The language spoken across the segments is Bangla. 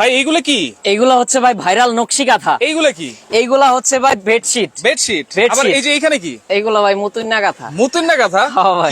ভাই এইগুলো কি? এইগুলা হচ্ছে ভাই ভাইরাল নকশি কাঁথা এইগুলো কি? এইগুলা হচ্ছে ভাই বেডশিট। বেডশিট? আবার এই যে এখানে কি? এইগুলা ভাই মুতুন্না কাঁথা মুতুন না কথা।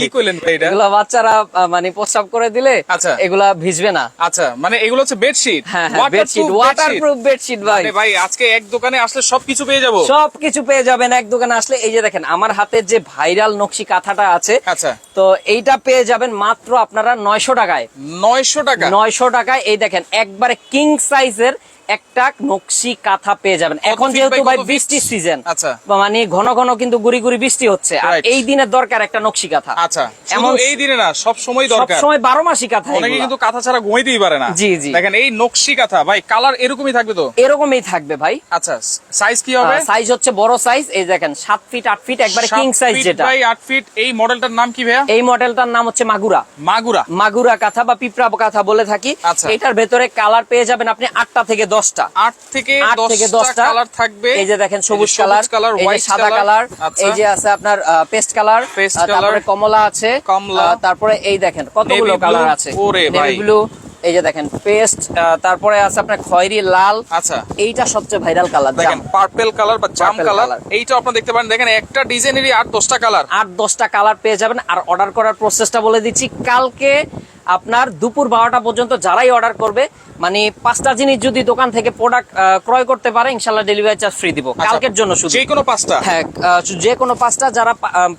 কি কইলেন ভাই এটা? এগুলা বাচ্চারা মানে প্রস্রাব করে দিলে আচ্ছা। এগুলা ভিজবে না। আচ্ছা মানে এগুলো হচ্ছে বেডশিট? হ্যাঁ হ্যাঁ বেডশিট ওয়াটারপ্রুফ বেডশিট ভাই। ভাই আজকে এক দোকানে আসলে সবকিছু পেয়ে যাব। সব কিছু পেয়ে যাবেন এক দোকানে আসলে। এই যে দেখেন আমার হাতে যে ভাইরাল নকশি কাঁথাটা আছে আচ্ছা। তো এইটা পেয়ে যাবেন মাত্র আপনারা নয়শো টাকায়। নয়শো টাকা? নয়শো টাকায় এই দেখেন একবারে কিং সাইজের একটা নকশি কাঁথা পেয়ে যাবেন। এখন যেহেতু ভাই বৃষ্টির সিজন আচ্ছা। মানে ঘন ঘন কিন্তু গুড়ি গুড়ি বৃষ্টি হচ্ছে আর এই দিনের দরকার একটা নকশি কাঁথা। আচ্ছা এমন এই দিনে না সব সময় দরকার। সবসময় বারো মাসি কাঁথা অনেকে কিন্তু কাঁথা ছাড়া ঘুমাইতেই পারে না। জি, জি। দেখেন এই নকশি কাঁথা ভাই কালার এরকমই থাকবে তো? এরকমই থাকবে ভাই। আচ্ছা সাইজ কি হবে? সাইজ হচ্ছে বড় সাইজ এই দেখেন সাত ফিট আট ফিট একবারে কিং সাইজ যেটা। বাই আট ফিট এই মডেলটার নাম কি ভাইয়া? এই মডেলটার নাম হচ্ছে মাগুরা। মাগুরা। মাগুরা কাঁথা বা পিঁপড়া কাঁথা বলে থাকি। আচ্ছা। এটার ভেতরে কালার পেয়ে যাবেন আপনি আটটা থেকে দশটা। আট থেকে আট থেকে দশটা কালার থাকবে। এই যে দেখেন সবুজ কালার কালার সাদা কালার আচ্ছা। এই যে আছে আপনার পেস্ট কালার তারপরে কমলা আছে। কমলা। তারপরে এই দেখেন কতগুলো কালার আছে? ব্লু এই যে দেখেন পেস্ট তারপরে আছে আপনার খয়েরি লাল। আচ্ছা। এইটা সবচেয়ে ভাইরাল কালার দেখেন পার্পেল কালার বা জাম কালার এইটা আপনারা দেখতে পারেন। দেখেন একটা ডিজাইনেরই আট দশটা কালার আট দশটা কালার পেয়ে যাবেন। আর অর্ডার করার প্রসেসটা বলে দিচ্ছি কালকে আপনার দুপুর বারোটা পর্যন্ত যারাই অর্ডার করবে মানে পাঁচটা জিনিস যদি দোকান থেকে প্রোডাক্ট ক্রয় করতে পারে ইনশাল্লাহ ডেলিভারি চার্জ ফ্রি দিব। কালকের জন্য শুধু। যে কোনো পাঁচটা? হ্যাঁ যে কোনো পাঁচটা যারা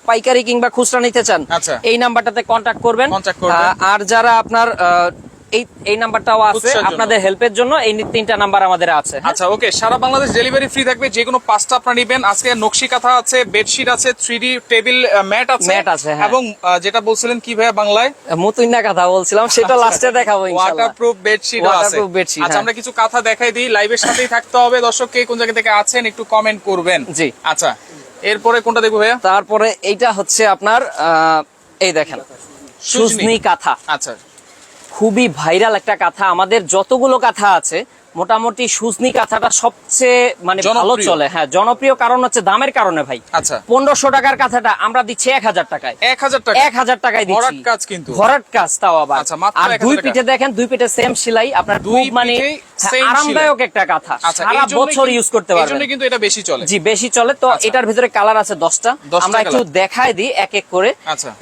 পাইকারি কিংবা খুচরা নিতে চান আচ্ছা। এই নাম্বারটাতে কন্ট্যাক্ট করবেন। আর যারা আপনার এই এই নাম্বারটাও আছে। আপনাদের হেল্পের জন্য এই তিনটা নাম্বার আমাদের আছে? আচ্ছা ওকে সারা বাংলাদেশ ডেলিভারি ফ্রি থাকবে যে কোনো পাঁচটা আপনারা নিবেন। আজকে নকশি কাঁথা আছে বেডশিট আছে থ্রি টেবিল ম্যাট আছে Mat আছে, হ্যাঁ। এবং যেটা বলছিলেন কি ভাইয়া বাংলায়? মুতুইনা কথা বলছিলাম সেটা লাস্টে দেখাবো ইনশাআল্লাহ। ওয়াটারপ্রুফ বেডশিট আছে bedsheet, আচ্ছা হ্যাঁ। আমরা কিছু কথা দেখাই দিই লাইভের সাথেই থাকতে হবে। দর্শক কে কোন জায়গা থেকে আছেন একটু কমেন্ট করবেন। জি। আচ্ছা এরপরে কোনটা দেখব ভাইয়া? তারপরে এইটা হচ্ছে আপনার এই দেখেন সুজনি কাঁথা। আচ্ছা। খুবই ভাইরাল একটা কাঁথা। আমাদের যতগুলো কাঁথা আছে মোটামুটি সুজনি কাঁথাটা সবচেয়ে মানে ভালো চলে। হ্যাঁ জনপ্রিয় কারণ হচ্ছে দামের কারণে ভাই। আচ্ছা। পনেরোশো টাকার কাঁথাটা আমরা দিচ্ছি এক হাজার টাকায়। এক হাজার টাকা। এক হাজার টাকায় দিচ্ছি। কাজ কিন্তু। ভরাট কাজ তাও আবার। আচ্ছা, আর দুই পিঠে দেখেন দুই পিঠে সেম সেলাই। আপনার দুই মানে হ্যাঁ, আরামদায়ক একটা কাঁথা। আচ্ছা সারা বছর ইউজ করতে পারবেন। কিন্তু এটা বেশি চলে। জি বেশি চলে। তো আচ্ছা। এটার ভিতরে কালার আছে দশটা। 10টা আমরা একটু। দেখাই দিই এক এক করে।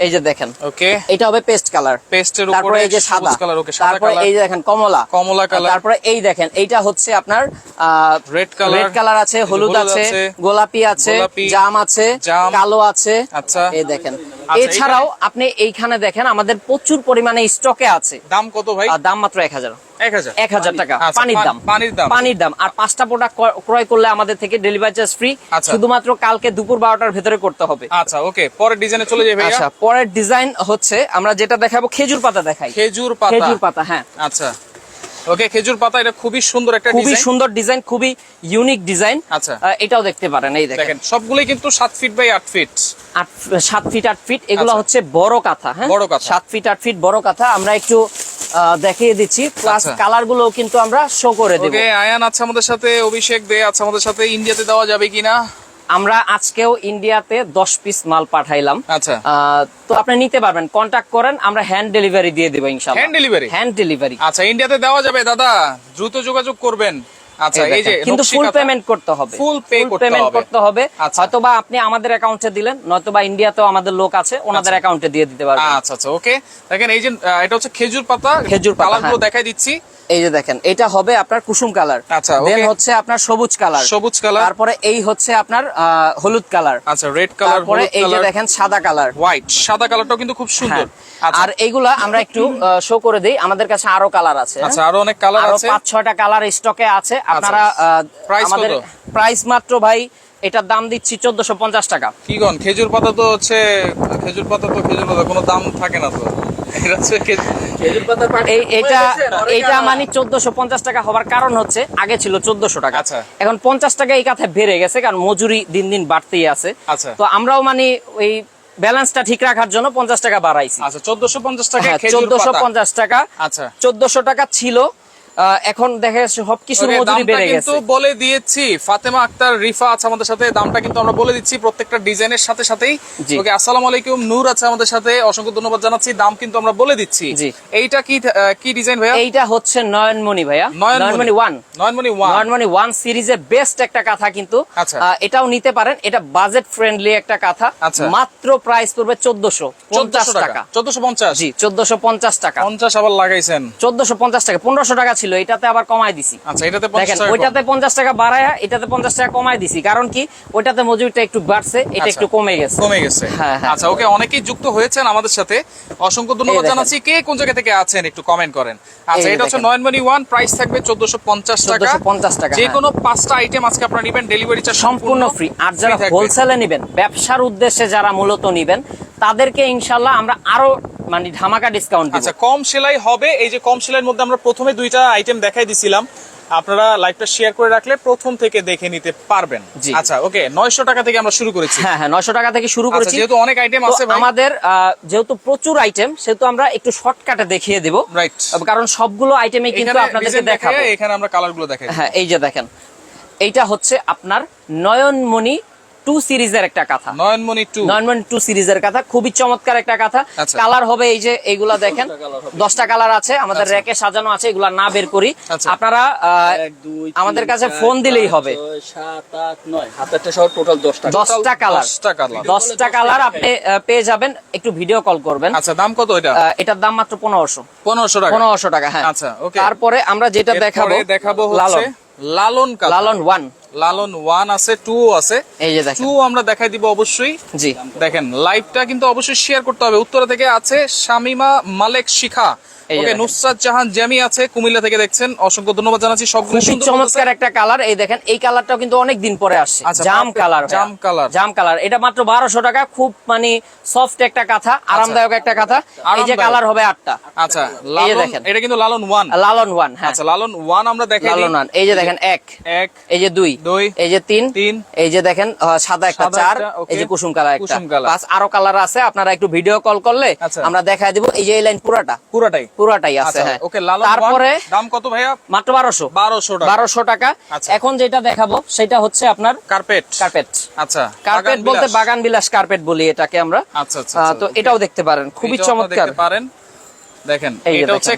এই যে দেখেন। ওকে। এটা হবে পেস্ট কালার পেস্টের উপরে এই যে সাদা। কালার ওকে তারপরে এই যে দেখেন কমলা। কমলা colour। তারপরে এই দেখেন এইটা হচ্ছে আপনার। রেড কালার আছে হলুদ আছে গোলাপি আছে জাম আছে কালো আছে। আচ্ছা। এই দেখেন। আচ্ছা, এছাড়াও আপনি এইখানে দেখেন আমাদের প্রচুর পরিমাণে স্টকে আছে। দাম কত ভাই? দাম মাত্র এক হাজার। এক হাজার। টাকা। আচ্ছা, পানির দাম। পানির দাম। পানির দাম। আর পাঁচটা প্রোডাক্ট ক্রয় করলে আমাদের থেকে ডেলিভারি চার্জ ফ্রি। শুধুমাত্র কালকে দুপুর বারোটার ভেতরে করতে হবে। আচ্ছা ওকে পরের ডিজাইনে চলে ভাইয়া। আচ্ছা পরের ডিজাইন হচ্ছে আমরা যেটা দেখাবো খেজুর পাতা দেখাই। খেজুর পাতা। খেজুর পাতা হ্যাঁ। আচ্ছা। ওকে খেজুর পাতা এটা খুবই সুন্দর একটা খুবই সুন্দর ডিজাইন খুবই ইউনিক ডিজাইন আচ্ছা। এটাও দেখতে পারেন এই দেখেন সবগুলোই কিন্তু ফিট বাই আট ফিট আট সাত ফিট আট ফিট এগুলো আচ্ছা। হচ্ছে বড় কাঁথা হ্যাঁ বড় কাঁথা। সাত ফিট আট ফিট বড় কাঁথা আমরা একটু দেখিয়ে দিচ্ছি প্লাস আচ্ছা। কালারগুলো কিন্তু আমরা শো করে দেবো ওকে আয়ান আছে আমাদের সাথে অভিষেক দে আছে আমাদের সাথে ইন্ডিয়াতে দেওয়া যাবে কিনা আমরা আজকেও ইন্ডিয়াতে দশ পিস মাল পাঠাইলাম। আচ্ছা। তো আপনি নিতে পারবেন কন্টাক্ট করেন আমরা হ্যান্ড ডেলিভারি দিয়ে দেবো ইনশাআল্লাহ। Hand delivery? হ্যান্ড ডেলিভারি আচ্ছা ইন্ডিয়াতে দেওয়া যাবে দাদা। দ্রুত যোগাযোগ করবেন। আচ্ছা এই যে কিন্তু ফুল পেমেন্ট করতে হবে। Pay পেমেন্ট করতে হবে। আচ্ছা। হয়তোবা আপনি আমাদের অ্যাকাউন্টে দিলেন নয়তোবা ইন্ডিয়াতেও আমাদের লোক আছে ওনাদের অ্যাকাউন্টে দিয়ে দিতে পারবেন। আচ্ছা আচ্ছা ওকে দেখেন এই যে এটা হচ্ছে খেজুর পাতা খেজুর পাতা, হ্যাঁ। দেখাই দিচ্ছি। এই যে দেখেন এটা হবে আপনার কুসুম কালার। আচ্ছা, দেন হচ্ছে আপনার সবুজ কালার। সবুজ কালার। তারপরে এই হচ্ছে আপনার হলুদ কালার। আচ্ছা রেড কালার তারপরে এই যে দেখেন সাদা কালার। হোয়াইট সাদা কালারটাও কিন্তু খুব সুন্দর। আচ্ছা। আর এইগুলা আমরা একটু শো করে দেই। আমাদের কাছে আরও কালার আছে হ্যাঁ? আচ্ছা আরও অনেক কালার আরও আছে। পাঁচ ছয়টা কালার স্টকে আছে। আপনারা আহ, Price আমাদের কত? প্রাইস মাত্র ভাই এটার দাম দিচ্ছি চোদ্দশো পঞ্চাশ টাকা। কি গন খেজুর পাতা তো হচ্ছে খেজুর পাতা তো খেজুর পাতা কোনো দাম থাকে না তো। এটা মানে চোদ্দশো পঞ্চাশ টাকা হওয়ার কারণ হচ্ছে আগে ছিল চোদ্দশো টাকা। আচ্ছা। এখন পঞ্চাশ টাকা এই কথা বেড়ে গেছে কারণ মজুরি দিন দিন বাড়তেই আছে। আচ্ছা। তো আমরাও মানে ওই ব্যালেন্সটা ঠিক রাখার জন্য পঞ্চাশ টাকা বাড়াইছি। আচ্ছা চোদ্দশো পঞ্চাশ টাকা হ্যাঁ চোদ্দশো পঞ্চাশ টাকা। আচ্ছা। চোদ্দশো টাকা ছিল এখন দেখা যাচ্ছে সবকিছুর মজুরি বেড়ে কিন্তু বলে দিয়েছি। ফাতেমা আক্তার রিফা আছে আমাদের সাথে দামটা কিন্তু আমরা বলে দিচ্ছি প্রত্যেকটা ডিজাইনের সাথে সাথেই। ওকে আসসালামু আলাইকুম নূর আছে আমাদের সাথে অসংখ্য ধন্যবাদ জানাচ্ছি দাম কিন্তু আমরা বলে দিচ্ছি। জি। এইটা কি কি ডিজাইন ভাইয়া? এইটা হচ্ছে নয়নমণি ভাইয়া। Nayanmoni. One. Nayanmoni one. Nayanmoni one সিরিজের বেস্ট একটা কাঁথা কিন্তু। আচ্ছা। এটাও নিতে পারেন এটা বাজেট ফ্রেন্ডলি একটা কাঁথা। আচ্ছা। মাত্র প্রাইস পড়বে চোদ্দশো পঞ্চাশ চোদ্দশো টাকা। টাকা। চোদ্দশো পঞ্চাশ। জি চোদ্দশো পঞ্চাশ টাকা। পঞ্চাশ আবার লাগাইছেন। চোদ্দশো পঞ্চাশ টাকা পনেরোশো টাকা ছিল এটাতে আবার কমায় দিছি। আচ্ছা এটাতে পঞ্চাশ দেখেন। ওইটাতে পঞ্চাশ টাকা বাড়ায় এটাতে পঞ্চাশ টাকা কমায় দিছি কারণ কি? ওইটাতে মজুরিটা একটু বাড়ছে এটা আচ্ছা। একটু কমে গেছে। কমে গেছে। হ্যাঁ, হ্যাঁ। আচ্ছা ওকে অনেকেই যুক্ত হয়েছেন আমাদের সাথে। অসংখ্য ধন্যবাদ জানাচ্ছি। কে কোন জায়গা থেকে আছেন একটু কমেন্ট করেন। আচ্ছা এটা হচ্ছে। নয়নমণি ওয়ান প্রাইস থাকবে চোদ্দশো পঞ্চাশ টাকা। 1450 টাকা, যে হ্যাঁ। কোনো পাঁচটা আইটেম আজকে আপনারা নিবেন ডেলিভারি চার্জ সম্পূর্ণ ফ্রি আর যারা হোলসেলে নিবেন ব্যবসার উদ্দেশ্যে যারা মূলত নিবেন তাদেরকে ইনশাল্লাহ আমরা আরও মানে ধামাকা ডিসকাউন্ট আচ্ছা কম সেলাই হবে এই যে কম সেলাইয়ের মধ্যে আমরা প্রথমে দুইটা আইটেম দেখাই দিছিলাম। আপনারা লাইভটা শেয়ার করে রাখলে প্রথম থেকে দেখে নিতে পারবেন। আচ্ছা ওকে নয়শো টাকা থেকে আমরা শুরু করেছি। হ্যাঁ হ্যাঁ নয়শো টাকা থেকে শুরু আচ্ছা করেছি। যেহেতু অনেক আইটেম আছে ভাই। আমাদের যেহেতু প্রচুর আইটেম সেহেতু আমরা একটু শর্টকাটে দেখিয়ে দেব। রাইট কারণ সবগুলো আইটেমে কিন্তু আপনাদেরকে দেখাবো। এখানে আমরা কালারগুলো দেখাই। হ্যাঁ এই যে দেখেন। এইটা হচ্ছে আপনার নয়নমণি টু সিরিজের একটা কথা। নয়নমণি টু। নয়নমণি টু সিরিজের কথা খুবই চমৎকার একটা কথা। আচ্ছা। কালার হবে এই যে এইগুলা দেখেন। দশটা কালার আছে আমাদের র্যাকে সাজানো আছে এগুলা না বের করি। আচ্ছা। আপনারা আমাদের কাছে ফোন দিলেই হবে। দশটা। কালার। দশটা কালার। আপনি পেয়ে যাবেন। একটু ভিডিও কল করবেন। আচ্ছা দাম কত এটা? এটার দাম মাত্র পনেরোশো। পনেরোশো টাকা। পনেরোশো টাকা হ্যাঁ। আচ্ছা, তারপরে আমরা যেটা দেখাবো দেখাবো লালন। লালন লালন ওয়ান। লালন ওয়ান আছে টু আছে। এই যে দেখেন। টু আমরা দেখাই দিব অবশ্যই। জি। দেখেন লাইভটা কিন্তু অবশ্যই শেয়ার করতে হবে। উত্তরা থেকে আছে শামিমা মালেক শিখা। ওকে নুসরাত জাহান জ্যামি আছে কুমিল্লা থেকে দেখছেন। অসংখ্য ধন্যবাদ জানাচ্ছি। সবগুলো সুন্দর চমৎকার একটা কালার এই দেখেন এই কালারটাও কিন্তু অনেক দিন পরে আসছে। আচ্ছা, জাম কালার জাম colour। জাম কালার এটা মাত্র বারোশো টাকা খুব মানে সফট একটা কাঁথা আরামদায়ক একটা কাঁথা। এই যে আচ্ছা। কালার হবে আটটা। আচ্ছা লালন দেখেন। এটা কিন্তু লালন ওয়ান। লালন ওয়ান হ্যাঁ। আচ্ছা লালন ওয়ান আমরা দেখাই লালন ওয়ান। এই যে দেখেন এক। এক এই যে দুই। দুই, এই যে তিন। তিন, এই যে দেখেন সাদা একটা সাদা চার। এই যে কুসুম কালার একটা। প্লাস আরও কালার আছে আপনারা একটু ভিডিও কল করলে আচ্ছা। আমরা দেখাই দিব। এই যে এই লাইন পুরাটা। পুরাটাই। পুরাটাই আছে আচ্ছা হ্যাঁ। ওকে লালন তারপরে দাম কত ভাইয়া? মাত্র বারোশো। বারোশো টাকা। বারোশো টাকা। আচ্ছা। এখন যেটা দেখাবো সেটা হচ্ছে আপনার কার্পেট। কার্পেট। আচ্ছা কার্পেট বলতে বাগান বিলাস কার্পেট বলি এটাকে আমরা। আচ্ছা আচ্ছা তো এটাও দেখতে পারেন খুবই চমৎকার দেখতে পারেন। দেখেন এটা হচ্ছে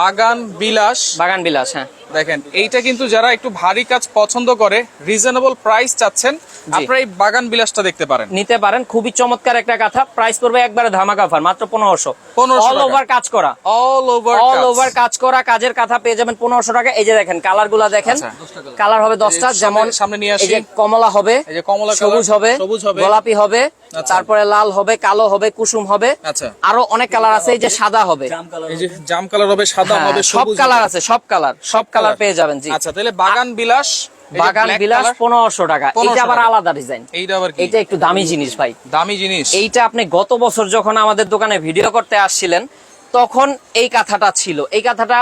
বাগান বিলাস বাগান বিলাস হ্যাঁ। দেখেন এইটা কিন্তু যারা একটু ভারী কাজ পছন্দ করে রিজনেবল প্রাইস চাচ্ছেন আপনারা এই বাগান বিলাসটা দেখতে পারেন। নিতে পারেন খুবই চমৎকার একটা কাঁথা প্রাইস পড়বে একবারে ধামাকা অফার মাত্র পনেরোশো। 1500 অল ওভার কাজ করা। অল ওভার অল ওভার কাজ করা কাজের কাঁথা পেয়ে যাবেন পনেরোশো টাকা। এই যে দেখেন কালারগুলা দেখেন। আচ্ছা। কালার হবে দশটা যেমন সামনে- নিয়ে আসি। এই যে কমলা হবে এই যে কমলা সবুজ হবে সবুজ হবে। গোলাপি হবে আচ্ছা। তারপরে লাল হবে কালো হবে কুসুম হবে। আচ্ছা। আরও অনেক কালার আছে এই যে সাদা হবে। এই যে জাম কালার হবে সাদা হ্যাঁ, হবে সব কালার আছে সব কালার সব কালার পেয়ে যাবেন জি। আচ্ছা তাহলে বাগান বিলাস বাগান বিলাস পনেরোশো টাকা। 1500 এটা আবার আলাদা ডিজাইন এইটা আবার কি? এইটা একটু দামি জিনিস ভাই। দামি জিনিস। এইটা আপনি গত বছর যখন আমাদের দোকানে ভিডিও করতে আসছিলেন তখন এই কথাটা ছিল। এই কাঁথাটা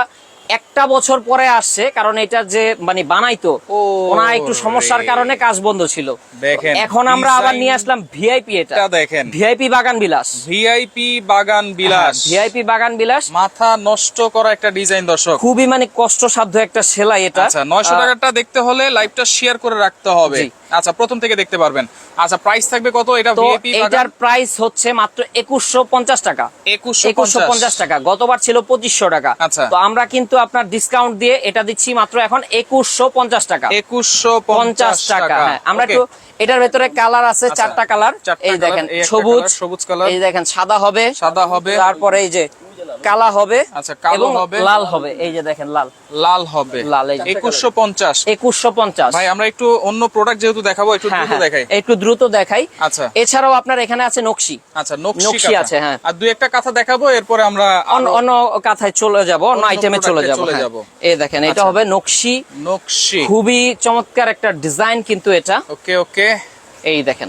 একটা বছর পরে আসছে কারণ এটা যে মানে বানাইতো ও ওনার একটু সমস্যার কারণে কাজ বন্ধ ছিল। দেখেন, এখন আমরা আবার নিয়ে আসলাম ভিআইপি এটা। দেখেন। ভিআইপি বাগান বিলাস। ভিআইপি বাগান বিলাস। ভিআইপি বাগান বিলাস। মাথা নষ্ট করা একটা ডিজাইন দর্শক। খুবই মানে কষ্টসাধ্য একটা সেলাই এটা। আচ্ছা নয়শো আহ, টাকাটা দেখতে হলে লাইভটা শেয়ার করে রাখতে হবে। আচ্ছা প্রথম থেকে দেখতে পারবেন। আচ্ছা প্রাইস থাকবে কত? এটা ভিআইপি এইটার প্রাইস হচ্ছে মাত্র একুশশো পঞ্চাশ টাকা। একুশশো একুশশো পঞ্চাশ টাকা। গতবার ছিল পঁচিশশো টাকা। আচ্ছা। তো আমরা কিন্তু আপনার ডিসকাউন্ট দিয়ে এটা দিচ্ছি মাত্র এখন একুশশো পঞ্চাশ টাকা। একুশশো পঞ্চাশ টাকা হ্যাঁ। আমরা একটু এটার ভেতরে কালার আছে আচ্ছা, চারটা কালার এই দেখেন সবুজ। সবুজ colour। এই দেখেন সাদা হবে। সাদা হবে। তারপরে এই যে কালা হবে আচ্ছা, কালো হবে। লাল হবে। এই যে দেখেন লাল। লাল হবে। লাল, এই যে। একুশশো পঞ্চাশ। একুশশো পঞ্চাশ। ভাই আমরা একটু অন্য প্রোডাক্ট যেহেতু দেখাবো একটু হ্যাঁ দ্রুত হ্যাঁ। দেখাই। একটু দ্রুত দেখাই। আচ্ছা। এছাড়াও আপনার এখানে আছে নকশি। আচ্ছা নকশি আছে, হ্যাঁ। আর দুই একটা কথা দেখাবো এরপরে আমরা অন্য- কাথায় চলে যাব অন্য আইটেমে চলে যাব হ্যাঁ। এই দেখেন এটা আচ্ছা। হবে নকশি। নকশি। খুবই চমৎকার একটা ডিজাইন কিন্তু এটা। ওকে ওকে। এই দেখেন।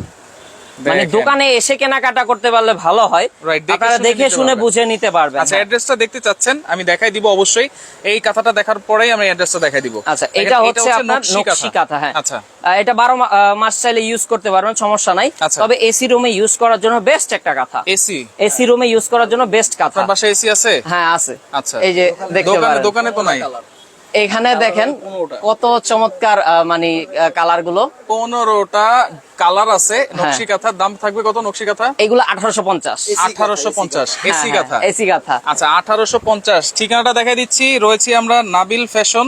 মানে দোকানে এসে কেনাকাটা করতে পারলে ভালো হয়। দেখে আপনারা শুনে দেখে শুনে বুঝে নিতে পারবেন। আচ্ছা। অ্যাড্রেসটা দেখতে চাচ্ছেন আমি দেখাই দিব অবশ্যই। এই কথাটা দেখার পরেই আমি অ্যাড্রেসটা দেখাই দিব। আচ্ছা এটা হচ্ছে আপনার নকশি কাঁথা। হ্যাঁ। আচ্ছা। এটা বারো মা- আহ, মাস চাইলে ইউজ করতে পারবেন সমস্যা নাই। আচ্ছা। তবে এসি রুমে ইউজ করার জন্য বেস্ট একটা কাঁথা। এসি এসি রুমে ইউজ করার জন্য বেস্ট কাঁথা। আপনার বাসায় এসি আছে? হ্যাঁ আছে। আচ্ছা। এই যে দেখতে দোকানে পারেন। দোকানে তো নাই। এখানে দেখেন কত চমৎকার মানে কালারগুলো পনেরোটা কালার আছে নকশি কাঁথার দাম থাকবে কত নকশি কাঁথা এগুলো আঠারোশো পঞ্চাশ। আঠারোশো পঞ্চাশ এসি কাঁথা। এসি কাঁথা। আচ্ছা আঠারোশো পঞ্চাশ। ঠিকানাটা দেখা দিচ্ছি রয়েছি আমরা নাবিল ফ্যাশন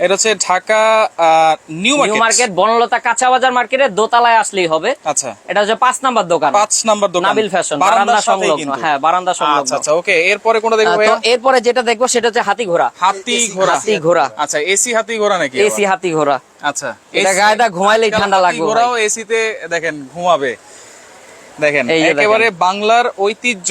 এটা হচ্ছে ঢাকা আহ, নিউ নিউ মার্কেট বনলতা কাঁচা বাজার মার্কেটের দোতলায় আসলেই হবে। আচ্ছা। এটা হচ্ছে পাঁচ নাম্বার দোকান। পাঁচ নাম্বার দোকান। নাবিল ফ্যাশন বারান্দা সংলগ্ন। হ্যাঁ বারান্দা সংলগ্ন। আচ্ছা আচ্ছা ওকে এরপরে কোনটা দেখব তো এরপরে যেটা দেখব সেটা হচ্ছে হাতি ঘোড়া। হাতি ঘোড়া। হাতি ঘোড়া। আচ্ছা এসি হাতি ঘোড়া নাকি এসি হাতি ঘোড়া। আচ্ছা এটা গায়েটা ঘুমাইলেই ঠান্ডা লাগবে ঘোড়াও এসিতে দেখেন ঘুমাবে। দেখেন। একেবারে বাংলার ঐতিহ্য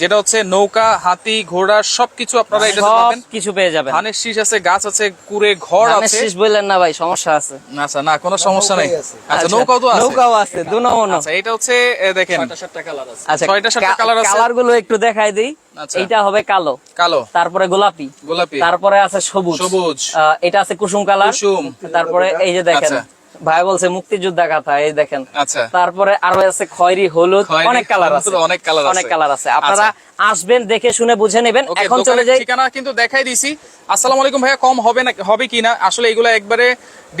যেটা হচ্ছে নৌকা হাতি ঘোড়া সবকিছু আপনারা এটা পাবেন। কিছু পেয়ে যাবেন। ধানের শীষ আছে গাছ আছে কুড়ে ঘর ধানের আছে। শীষ বললেন না ভাই সমস্যা আছে। আচ্ছা না কোনো সমস্যা নেই। আচ্ছা নৌকাও তো আছে। নৌকাও আছে দু নমুনা আচ্ছা এটা হচ্ছে দেখেন। ছয়টা সাতটা কালার আছে। আচ্ছা ছয়টা সাতটা colour আছে। কালারগুলো একটু দেখাই দিই। আচ্ছা। এইটা হবে কালো। কালো। তারপরে গোলাপি। গোলাপি। তারপরে আছে সবুজ। সবুজ। এটা আছে কুসুম কালার। কুসুম। তারপরে এই যে দেখেন। আচ্ছা। ভাই বলছে মুক্তিযোদ্ধা কাঁথা এই দেখেন। আচ্ছা। তারপরে আরও আছে খয়েরি হলুদ অনেক কালার আছে। অনেক আছে। অনেক কালার আছে। আপনারা আসবেন দেখে শুনে বুঝে নেবেন। এখন চলে যাই। ঠিকানা কিন্তু দেখাই দিছি। আসসালামু আলাইকুম ভাইয়া কম হবে না হবে কিনা? আসলে এগুলো একবারে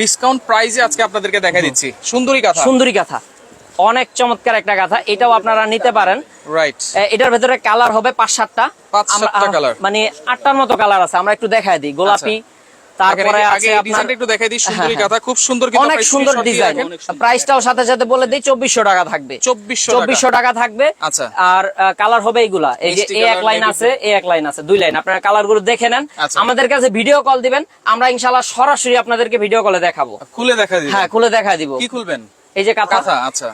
ডিসকাউন্ট প্রাইসে আজকে আপনাদেরকে দেখাই দিচ্ছি। সুন্দরী কথা সুন্দরী কাঁথা অনেক চমৎকার একটা কাঁথা এটাও আপনারা নিতে পারেন। রাইট এটার ভেতরে কালার হবে পাঁচ সাতটা। মানে আটটার মতো কালার আছে। আমরা একটু দেখাই দিই। গোলাপি তারপরে আছে ডিজাইনটা একটু দেখাই দিই সুন্দরী কথা খুব সুন্দর কিন্তু অনেক সুন্দর ডিজাইন। প্রাইসটাও সাথে সাথে বলে দিই চব্বিশশো টাকা থাকবে। 2400 টাকা। থাকবে। আচ্ছা। আর কালার হবে এইগুলা। এই যে এক লাইন আছে এ এক লাইন আছে দুই লাইন আপনারা কালারগুলো দেখে নেন। আমাদের কাছে ভিডিও কল দিবেন। আমরা ইনশাল্লাহ সরাসরি আপনাদেরকে ভিডিও কলে দেখাবো। খুলে দেখা দিই হ্যাঁ খুলে দেখা দিব। কি খুলবেন? এই যে কাঁথা। আচ্ছা।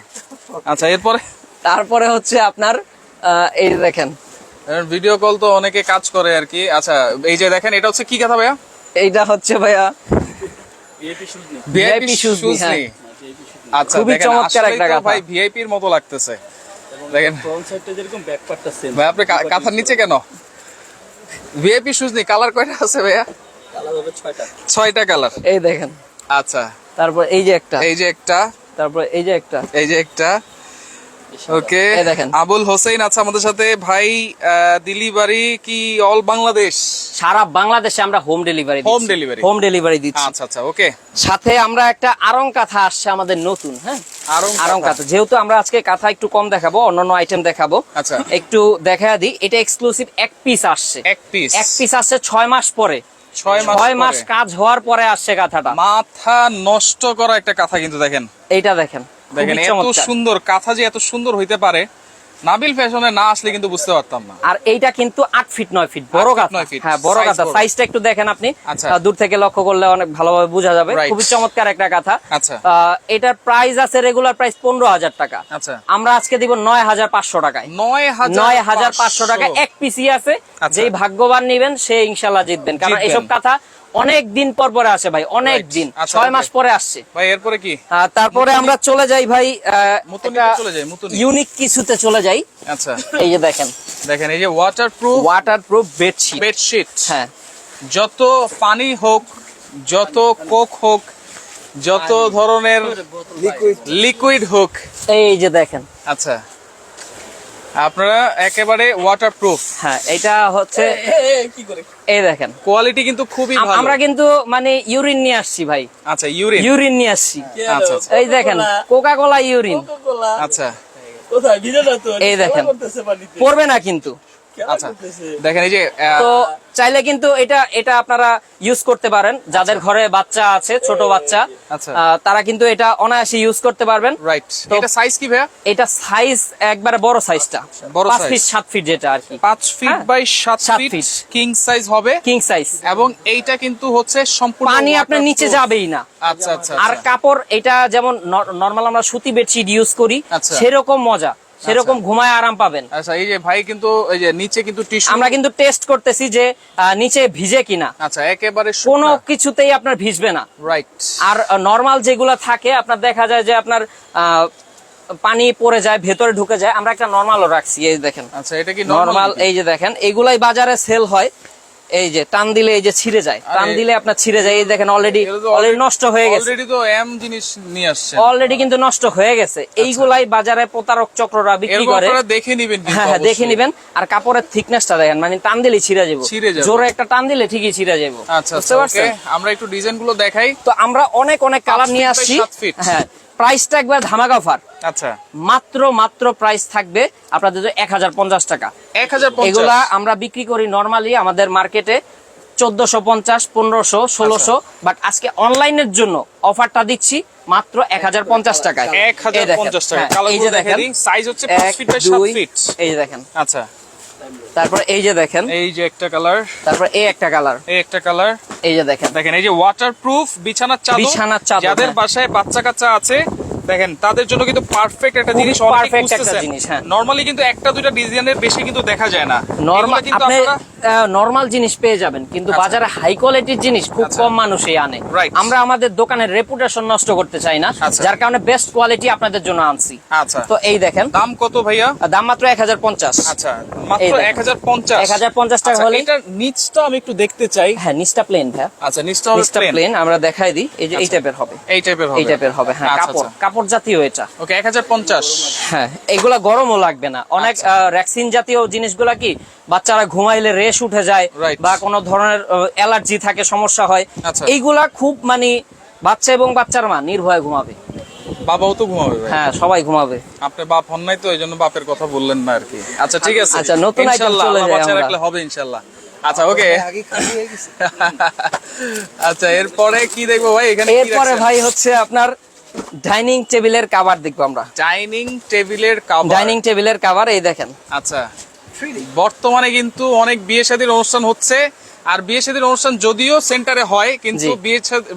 আচ্ছা এরপরে? তারপরে হচ্ছে আপনার এই যে দেখেন। ভিডিও কল তো অনেকে কাজ করে আর কি। আচ্ছা এই যে দেখেন এটা হচ্ছে কি কথা ভাইয়া? এইটা হচ্ছে ভাইয়া ভিআইপি শুজ নেই। VIP shoes shoes. নেই আচ্ছা খুবই চমৎকার একটা কথা। ভাই ভিআইপির মতো লাগতেছে। দেখেন। ফ্রন্ট সাইডটা যেরকম ব্যাক পার্টটা সেম ভাই আপনি কাঁথার নিচে কেন? ভিআইপি শুজ নেই কালার কয়টা আছে ভাইয়া? কালার হবে ছয়টা। ছয়টা কালার এই দেখেন। আচ্ছা। তারপর এই যে একটা। এই যে একটা। তারপর এই যে একটা। এই যে একটা। ওকে দেখেন। আবুল হোসেন আছে আমাদের সাথে। ভাই দিলিভারি কি অল বাংলাদেশ সারা বাংলাদেশে আমরা home delivery Home delivery? Home delivery দিচ্ছি। আচ্ছা আচ্ছা ওকে সাথে আমরা একটা আরং কাঁথা আসছে আমাদের নতুন হ্যাঁ? আরং কাঁথা। যেহেতু আমরা আজকে কাঁথা একটু কম দেখাবো অন্যান্য আইটেম দেখাবো। আচ্ছা। একটু দেখা দিই এটা এক্সক্লুসিভ এক পিস আসছে। এক পিস এক পিস আসছে ছয় মাস পরে। ছয় মাস কাজ হওয়ার পরে আসছে কাঁথাটা। মাথা নষ্ট করা একটা কথা কিন্তু দেখেন। এইটা দেখেন। দেখেন এত। সুন্দর কাঁথা যে এত সুন্দর হইতে পারে নাবিল ফ্যাশনে না আসলে কিন্তু বুঝতে পারতাম না। আর এইটা কিন্তু আট ফিট নয় ফিট বড় কাঁথা। হ্যাঁ বড় কাঁথা। সাইজটা একটু দেখেন আপনি। আচ্ছা। দূর থেকে লক্ষ্য করলে অনেক ভালোভাবে বোঝা যাবে। খুবই চমৎকার একটা কাঁথা। আচ্ছা। এটার প্রাইস আছে রেগুলার প্রাইস পনেরো হাজার টাকা। আচ্ছা। আমরা আজকে দিব নয় হাজার পাঁচশো টাকায়। নয় হাজার নয় হাজার পাঁচশো টাকা এক পিসি আছে। আচ্ছা। যেই ভাগ্যবান নিবেন সে ইনশাল্লাহ জিতবেন। কারণ। এসব কথা অনেক দিন পর পরে আসে ভাই অনেক দিন। আচ্ছা, ছয় মাস পরে আসছে। ভাই এরপরে কি? তারপরে আমরা চলে যাই ভাই। ইউনিক কিছুতে চলে যাই। আচ্ছা। এই যে দেখেন। দেখেন এই যে waterproof waterproof bedsheet bedsheet হ্যাঁ। যত পানি হোক যত কোক হোক যত ধরনের লিকুইড হোক। এই যে দেখেন। আচ্ছা। আপনারা একেবারে ওয়াটার প্রুফ হ্যাঁ এটা হচ্ছে কি করে? এই দেখেন। কোয়ালিটি কিন্তু খুবই ভালো। আমরা কিন্তু মানে ইউরিন নিয়ে আসছি ভাই। আচ্ছা ইউরিন ইউরিন নিয়ে আসছি। আচ্ছা আচ্ছা। এই দেখেন কোকা কোলা ইউরিন আচ্ছা। কোথায়? ভিজে না তো এই দেখেন। খেলা পড়বে না কিন্তু। আচ্ছা। দেখেন এই যে তো চাইলে কিন্তু এটা এটা আপনারা ইউজ করতে পারেন। যাদের ঘরে বাচ্চা আছে ছোট বাচ্চা আচ্ছা। তারা কিন্তু এটা অনায়াসে ইউজ করতে পারবেন। রাইট এটা সাইজ কি ভাইয়া? এটা সাইজ একবারে বড় সাইজটা বড় পাঁচ size। ফিট সাত ফিট যেটা আর কি। পাঁচ ফিট বাই সাত সাত ফিট কিং সাইজ হবে। কিং সাইজ এবং এইটা কিন্তু হচ্ছে সম্পূর্ণ পানি আপনার নিচে যাবেই না। আচ্ছা আচ্ছা আর আচ্ছা। কাপড় এটা যেমন নর্মাল আমরা সুতি বেডশিট ইউজ করি আচ্ছা। সেরকম মজা। সেরকম ঘুমায় আরাম পাবেন। আচ্ছা এই যে ভাই কিন্তু এই যে নিচে কিন্তু টিস্যু আমরা কিন্তু টেস্ট করতেছি যে নিচে ভিজে কিনা। আচ্ছা একেবারে কোনো কিছুতেই আপনার ভিজবে না। রাইট আর নর্মাল যেগুলো থাকে আপনার দেখা যায় যে আপনার পানি পড়ে যায় ভেতরে ঢুকে যায়। আমরা একটা নর্মালও রাখছি এই দেখেন। আচ্ছা এটা কি নরমাল এই যে দেখেন এগুলাই বাজারে সেল হয়। এই যে টান দিলে এই যে ছিঁড়ে যায়। টান দিলে আপনার ছিঁড়ে যায়। এই দেখেন অলরেডি অলরেডি নষ্ট হয়ে গেছে। অলরেডি তো এম জিনিস নিয়ে আসছে অলরেডি কিন্তু নষ্ট হয়ে গেছে। এইগুলাই বাজারে প্রতারক চক্ররা বিক্রি করে। আপনারা দেখে নিবেন হ্যাঁ হ্যাঁ দেখে। নিবেন। আর কাপড়ের থিকনেসটা দেখেন মানে টান দিলে ছিঁড়ে যাব। ছিঁড়ে যাবে। জোরে একটা টান দিলে ঠিকই ছিঁড়ে যাব। আচ্ছা বুঝতে আচ্ছা পারছেন? ওকে আমরা একটু ডিজাইনগুলো দেখাই। তো আমরা অনেক অনেক কালার নিয়ে আসছি। হ্যাঁ প্রাইসটা একবার ধামাকা অফার। আচ্ছা। মাত্র মাত্র প্রাইস থাকবে আপনাদের এক হাজার পঞ্চাশ টাকা। এক হাজার এগুলা আমরা বিক্রি করি নর্মালি আমাদের মার্কেটে চোদ্দশো পঞ্চাশ পনেরোশো ষোলোশো। আচ্ছা। বাট আজকে অনলাইনের জন্য অফারটা দিচ্ছি মাত্র এক হাজার পঞ্চাশ টাকায়। এই হ্যাঁ, এই যে দেখেন সাইজ হচ্ছে এই যে দেখেন। আচ্ছা। তারপরে এই যে দেখেন। এই যে একটা কালার। তারপরে এই একটা কালার। এই একটা কালার। এই যে দেখেন। দেখেন এই যে ওয়াটারপ্রুফ বিছানার চাদর। বিছানার চাদর, যাদের হ্যাঁ। বাসায় বাচ্চা কাচ্চা আছে দেখেন তাদের জন্য কিন্তু পারফেক্ট একটা জিনিস পারফেক্ট একটা জিনিস, হ্যাঁ। নরমালি কিন্তু একটা দুইটা ডিজাইনের বেশি কিন্তু দেখা যায় না। নরমাল কিন্তু আপনি আপনারা নরমাল জিনিস পেয়ে যাবেন কিন্তু আচ্ছা। বাজারে হাই কোয়ালিটির জিনিস খুব আচ্ছা। কম মানুষই আনে। আমরা আমাদের দোকানের রেপুটেশন নষ্ট করতে চাই না আচ্ছা। যার কারণে বেস্ট কোয়ালিটি আপনাদের জন্য আনছি। আচ্ছা। তো এই দেখেন। দাম কত ভাইয়া? দাম মাত্র এক হাজার পঞ্চাশ। আচ্ছা মাত্র। এক হাজার পঞ্চাশ। 1050 টাকা হলেই- এটার নিচটা আমি একটু দেখতে চাই। হ্যাঁ নিচটা প্লেন ভাই আচ্ছা নিচটা নিচটা প্লেন আমরা দেখাই দিই। এই যে এই টাইপের হবে। এই টাইপের হবে। এই টাইপের হবে হ্যাঁ কাপড়। কাপড় জাতীয় এটা। ওকে এক হাজার পঞ্চাশ। হ্যাঁ এগুলা গরমও লাগবে না। অনেক। ভ্যাকসিন জাতীয় জিনিসগুলা কি বাচ্চারা ঘুমাইলে রেশ উঠে যায় বা কোনো ধরনের অ্যালার্জি থাকে সমস্যা হয় আচ্ছা। এইগুলা খুব মানে বাচ্চা এবং বাচ্চার মা নির্ভয়ে ঘুমাবে। বাবাও তো ঘুমাবে হ্যাঁ সবাই ঘুমাবে। আপনি বাপ হন নাই তো এই জন্য বাপের কথা বললেন না আর কি আচ্ছা ঠিক আছে। আচ্ছা, নতুন ইনশাআল্লাহ, বাঁচিয়ে রাখলে হবে ইনশাল্লাহ। আচ্ছা ওকে। আচ্ছা এরপরে কি দেখব ভাই? এখানে এরপরে ভাই হচ্ছে আপনার ডাইনিং টেবিলের কাভার দেখব আমরা। ডাইনিং টেবিলের কাভার ডাইনিং টেবিলের কাভার এই দেখেন। আচ্ছা। বর্তমানে কিন্তু অনেক বিয়ে শাদীর অনুষ্ঠান হচ্ছে। আর বিয়ে শাদীর অনুষ্ঠান যদিও সেন্টারে হয় কিন্তু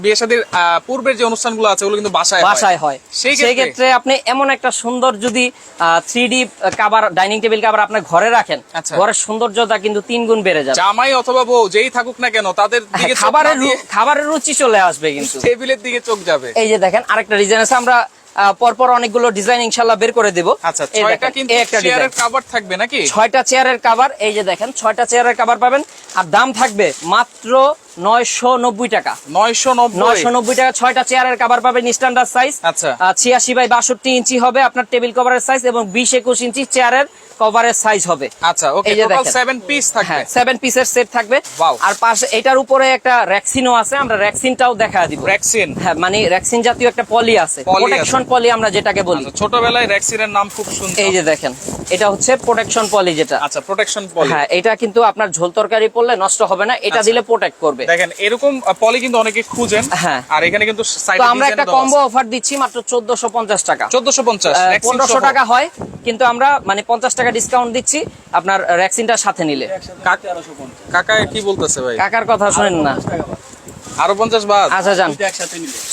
বিয়ে শাদীর পূর্বের যে অনুষ্ঠানগুলো আছে ওগুলো কিন্তু বাসায় বাসায় হয়। সেই ক্ষেত্রে আপনি এমন একটা সুন্দর যদি three D cover dining table cover আপনার ঘরে রাখেন আচ্ছা। ঘরের সৌন্দর্যতা কিন্তু তিন গুণ বেড়ে যাবে। জামাই অথবা বউ যেই থাকুক না কেন তাদের হ্যাঁ, খাবারের খাবারের রুচি চলে আসবে কিন্তু। টেবিলের দিকে চোখ যাবে। এই যে দেখেন আরেকটা ডিজাইন আছে আমরা পরপর অনেকগুলো ডিজাইন ইনশাল্লাহ বের করে দেবো। আচ্ছা এই ছয়টা কিন্তু চেয়ারের কাভার থাকবে নাকি? ছয়টা চেয়ারের কাভার এই যে দেখেন ছয়টা চেয়ারের কাবার পাবেন। আর দাম থাকবে মাত্র নয়শো নব্বই টাকা। নয়শো নয়শো নব্বই টাকা ছয়টা চেয়ারের পাবেন স্ট্যান্ডার্ড সাইজ আচ্ছা। ছিয়াশি বাই বাষট্টি ইঞ্চি হবে আপনার টেবিল কভারের সাইজ এবং বিশ একুশ ইঞ্চি চেয়ারের কভারের সাইজ হবে। আচ্ছা ওকে এই যে টোটাল দেখেন। সেভেন পিস থাকবে। হ্যাঁ সেভেন পিসের সেট থাকবে. আর পাশে এটার উপরে একটা র্যাক্সিনও আছে আমরা র্যাক্সিনটাও দেখা দিব। ভ্যাকসিন হ্যাঁ মানে র্যাক্সিন জাতীয় একটা পলি আছে। প্রোটেকশন পলি আমরা যেটাকে বলি। আচ্ছা ছোটবেলায় ভ্যাকসিনের নাম খুব সুন্দর এই যে দেখেন এটা হচ্ছে প্রোটেকশন পলি যেটা। আচ্ছা প্রোটেকশন পলি হ্যাঁ এটা কিন্তু আপনার ঝোল তরকারি পড়লে নষ্ট হবে না। এটা আচ্ছা। দিলে প্রোটেক্ট করবে। দেখেন এরকম পলি কিন্তু অনেকে খুঁজেন। হ্যাঁ। আর এখানে কিন্তু তো আমরা একটা কম্বো অফার দিচ্ছি মাত্র চোদ্দশো পঞ্চাশ টাকা। চোদ্দশো পঞ্চাশ পনেরোশো টাকা হয় কিন্তু আমরা মানে পঞ্চাশ টাকা ডিসকাউন্ট দিচ্ছি আপনার ভ্যাকসিনটা সাথে নিলে। কাকা কি বলতেছে ভাই? কাকার কথা শুনেন না। আরও পঞ্চাশ বাদ। আচ্ছা যান।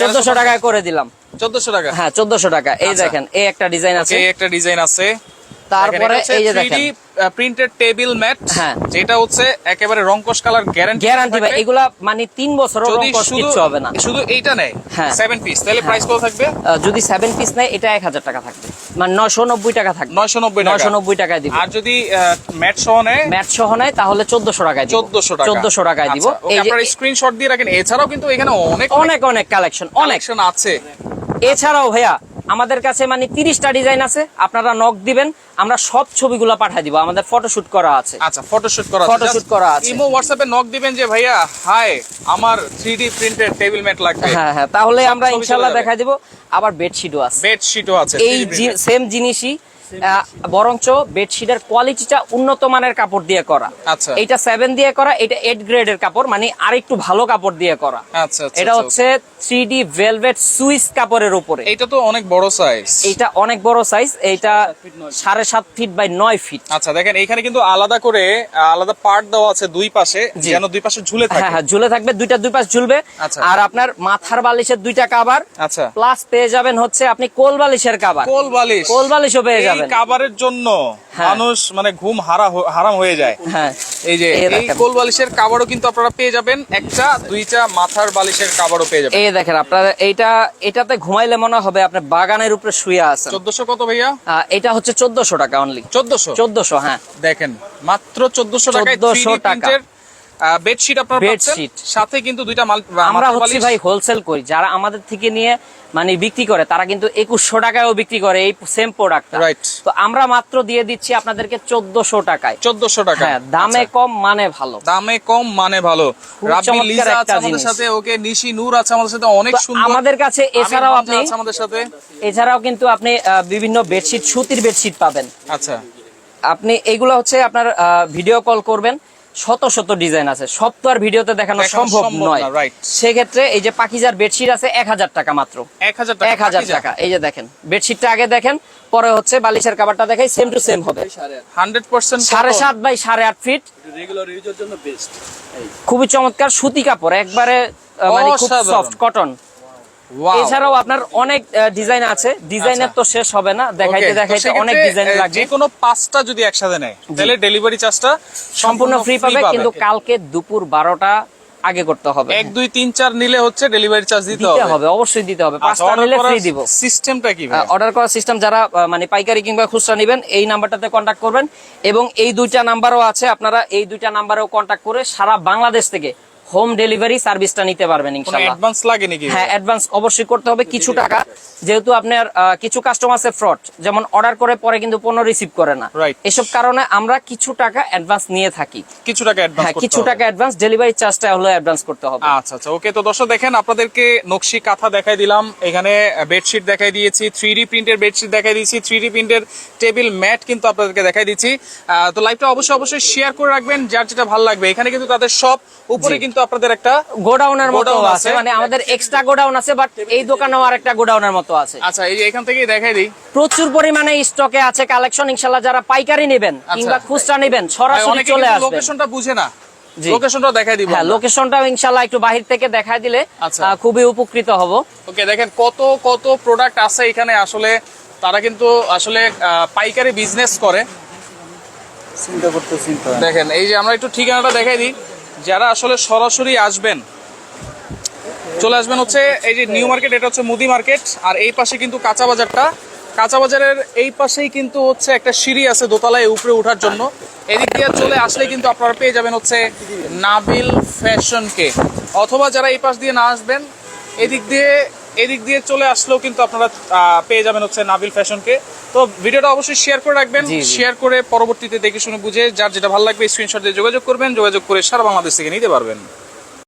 চোদ্দশো টাকায় করে দিলাম। চোদ্দশো টাকা? হ্যাঁ চোদ্দশো টাকা। এই আচ্ছা। দেখেন এই একটা ডিজাইন আছে। এই একটা ডিজাইন আছে। তারপরে এই যে দেখেন। প্রিন্টেড টেবিল ম্যাট হ্যাঁ। যেটা হচ্ছে একেবারে রংকশ কালার গ্যারান্টি গ্যারান্টি ভাই এগুলা মানে তিন বছরও রং যদি কিচ্ছু হবে না। শুধু এইটা নেয় হ্যাঁ। সেভেন পিস তাহলে প্রাইস কত থাকবে? যদি সেভেন পিস নেয় এটা এক হাজার টাকা থাকবে। মানে নয়শো নব্বই টাকা থাকবে। নয়শো নব্বই টাকা। নয়শো নব্বই টাকায় দিব। আর যদি ম্যাট সহ নেয়? ম্যাট সহ নেয় তাহলে চোদ্দশো টাকায় দিব। চোদ্দশো টাকা। চোদ্দশো টাকায় দিব। আচ্ছা, এই আপনারা স্ক্রিনশট দিয়ে রাখেন। এছাড়াও কিন্তু এখানে অনেক অনেক অনেক কালেকশন অনেক। আছে। এছাড়াও ভাইয়া আমাদের কাছে মানে তিরিশটা ডিজাইন আছে আপনারা নক দিবেন আমরা সব ছবিগুলো পাঠিয়ে দিব আমাদের ফটোশুট করা আছে। আচ্ছা ফটোশুট করা ফটোশুট করা আছে। ইমো হোয়াটসঅ্যাপে নক দিবেন যে ভাইয়া হাই আমার 3D প্রিন্টেড টেবিল ম্যাট লাগবে। হ্যাঁ হ্যাঁ তাহলে আমরা ইনশাআল্লাহ দেখাই দিব আবার বেডশিটও আছে। বেডশিটও আছে এই 3D সেম জিনিসই বরঞ্চ বেডশিটের কোয়ালিটিটা উন্নত মানের কাপড় দিয়ে করা। আচ্ছা। এটা সেভেন দিয়ে করা এটা এইট গ্রেডের কাপড় মানে আর একটু ভালো কাপড় দিয়ে করা। আচ্ছা আচ্ছা এটা হচ্ছে থ্রি ডি ভেলভেট সুইস কাপড়ের উপরে। এইটা তো অনেক বড় সাইজ এইটা অনেক বড় সাইজ এইটা সাড়ে সাত ফিট বাই নয় ফিট। আচ্ছা দেখেন এখানে কিন্তু আলাদা করে আলাদা পার্ট দেওয়া আছে দুই পাশে যেন দুই পাশে ঝুলে থাকে। হ্যাঁ হ্যাঁ ঝুলে থাকবে দুইটা দুই পাশ ঝুলবে। আর আপনার মাথার বালিশের দুইটা কাবার আচ্ছা। প্লাস পেয়ে যাবেন হচ্ছে আপনি কোল বালিশের কাবার কোল বালিশ। কোল বালিশও পেয়ে এই যাবেন কাভারের জন্য হ্যাঁ। মানুষ মানে ঘুম হারা হারাম হয়ে যায়। হ্যাঁ। এই যে এই কোল বালিশের কাভারও কিন্তু আপনারা পেয়ে যাবেন। একটা দুইটা মাথার বালিশের কাভারও পেয়ে যাবেন। এই দেখেন আপনারা এইটা এটাতে ঘুমাইলে মনে হবে আপনি বাগানের উপরে শুয়ে আছেন। চোদ্দশো কত ভাইয়া? এটা হচ্ছে চোদ্দশো টাকা অনলি চোদ্দশো? চোদ্দশো হ্যাঁ। দেখেন মাত্র চোদ্দশো টাকায় 1400 টাকা। বেডশিট আপনারা Bedsheet। সাথে কিন্তু দুইটা মাল আমরা হচ্ছে ভাই হোলসেল করি। যারা আমাদের থেকে নিয়ে মানে বিক্রি করে তারা কিন্তু একুশশো টাকায়ও বিক্রি করে এই সেম প্রোডাক্ট. তো আমরা মাত্র দিয়ে দিচ্ছি আপনাদেরকে চোদ্দশো টাকায়। 1400 টাকা। হ্যাঁ দামে আচ্ছা। কম মানে ভালো। দামে কম মানে ভালো। রাব্বি লিজা আছে আমাদের সাথে ওকে নিশি নূর আছে আমাদের সাথে অনেক সুন্দর আমাদের কাছে এছাড়াও আপনি আমাদের সাথে। এছাড়াও কিন্তু আপনি বিভিন্ন বেডশিট সুতির বেডশিট পাবেন। আচ্ছা। আপনি এগুলো হচ্ছে আপনার ভিডিও কল করবেন। শত শত ডিজাইন আছে। সব তো আর ভিডিওতে দেখানো সম্ভব নয়। সেক্ষেত্রে এই যে পাকিজার বেডশিট আছে এক হাজার টাকা মাত্র। 1000 টাকা এক হাজার টাকা। এই যে দেখেন বেডশিটটা আগে দেখেন পরে হচ্ছে বালিশের কাভারটা দেখাই সেম টু সেম হবে। সাড়ে আট 100% সাড়ে সাত বাই সাড়ে আট ফিট রেগুলার ইউজের জন্য বেস্ট এই খুবই চমৎকার সুতি কাপড় একবারে মানে খুব সফট কটন এছাড়াও আপনার অনেক ডিজাইন আছে। ডিজাইনের তো শেষ হবে না। দেখাইতে দেখাইতে অনেক ডিজাইন লাগবে। যে কোনো পাঁচটা যদি একসাথে নেয় তাহলে ডেলিভারি চার্জটা সম্পূর্ণ ফ্রি পাবে কিন্তু কালকে দুপুর বারোটা আগে করতে হবে। এক দুই তিন চার নিলে হচ্ছে ডেলিভারি চার্জ দিতে হবে। অবশ্যই দিতে হবে। আচ্ছা, পাঁচটা নিলে ফ্রি দিব। সিস্টেমটা কি অর্ডার করার সিস্টেম যারা মানে পাইকারি কিংবা খুচরা নেবেন এই নাম্বারটাতে কন্ট্যাক্ট করবেন। এবং এই দুইটা নাম্বারও আছে আপনারা এই দুইটা নাম্বারেও কন্ট্যাক্ট করে সারা বাংলাদেশ থেকে হোম ডেলিভারি সার্ভিসটা নিতে পারবেন ইনশাআল্লাহ। অ্যাডভান্স লাগে নাকি হ্যাঁ অ্যাডভান্স অবশ্যই করতে হবে কিছু টাকা। যেহেতু আপনার কিছু কাস্টমার আছে ফ্রড যেমন অর্ডার করে পরে কিন্তু পণ্য রিসিভ করে না। এসব কারণে আমরা কিছু টাকা অ্যাডভান্স নিয়ে থাকি। কিছু টাকা অ্যাডভান্স হ্যাঁ কিছু টাকা অ্যাডভান্স ডেলিভারি চার্জটা হলো অ্যাডভান্স করতে হবে। আচ্ছা আচ্ছা ওকে তো দর্শক দেখেন আপনাদেরকে নকশি কাঁথা দেখাই দিলাম। এখানে বেডশিট দেখাই দিয়েছি থ্রি ডি প্রিন্টের বেডশিট দেখাই দিয়েছি থ্রি ডি প্রিন্টের টেবিল ম্যাট কিন্তু আপনাদেরকে দেখাই দিচ্ছি। তো লাইভটা অবশ্যই অবশ্যই শেয়ার করে রাখবেন যার যেটা ভালো লাগবে। এখানে কিন্তু তাদের সব উপরে জি। কিন্তু আপনাদের একটা গোডাউনের মতো আছে। মানে আমাদের এক্সট্রা গোডাউন আছে বাট এই দোকানেও আরেকটা গোডাউনের মতো আছে। আচ্ছা এই যে এখান থেকেই দেখাই দিই। প্রচুর পরিমাণে স্টকে আছে কালেকশন ইনশাল্লাহ যারা পাইকারি নেবেন কিংবা খুচরা নেবেন সরাসরি চলে আসবেন। লোকেশনটা বুঝে না। লোকেশনটা দেখাই দিব হ্যাঁ লোকেশনটাও ইনশাল্লাহ একটু বাহির থেকে দেখায় দিলে আচ্ছা। খুবই উপকৃত হব। ওকে দেখেন কত কত প্রোডাক্ট আছে এখানে আসলে। তারা কিন্তু আসলে পাইকারি বিজনেস করে। চিন্তা করতে চিন্তা দেখেন এই যে আমরা একটু ঠিকানাটা দেখাই দিই। যারা আসলে সরাসরি আসবেন, চলে আসবেন হচ্ছে এই যে নিউ মার্কেট, এটা হচ্ছে মুদি মার্কেট, আর এই পাশে কিন্তু কাঁচা বাজারটা। কাঁচা বাজারের এই পাশেই কিন্তু হচ্ছে একটা সিঁড়ি আছে দোতলায় উপরে ওঠার জন্য। এদিক দিয়ে চলে আসলে কিন্তু আপনারা পেয়ে যাবেন হচ্ছে নাবিল ফ্যাশনকে। অথবা যারা এই পাশ দিয়ে না আসবেন, এদিক দিয়ে এদিক দিয়ে চলে আসলেও কিন্তু আপনারা আহ, পেয়ে যাবেন হচ্ছে নাবিল ফ্যাশনকে তো ভিডিওটা অবশ্যই শেয়ার করে রাখবেন। শেয়ার করে পরবর্তীতে দেখে শুনে বুঝে যার যেটা ভালো লাগবে স্ক্রিনশট দিয়ে যোগাযোগ করবেন যোগাযোগ করে সারা বাংলাদেশ থেকে নিতে পারবেন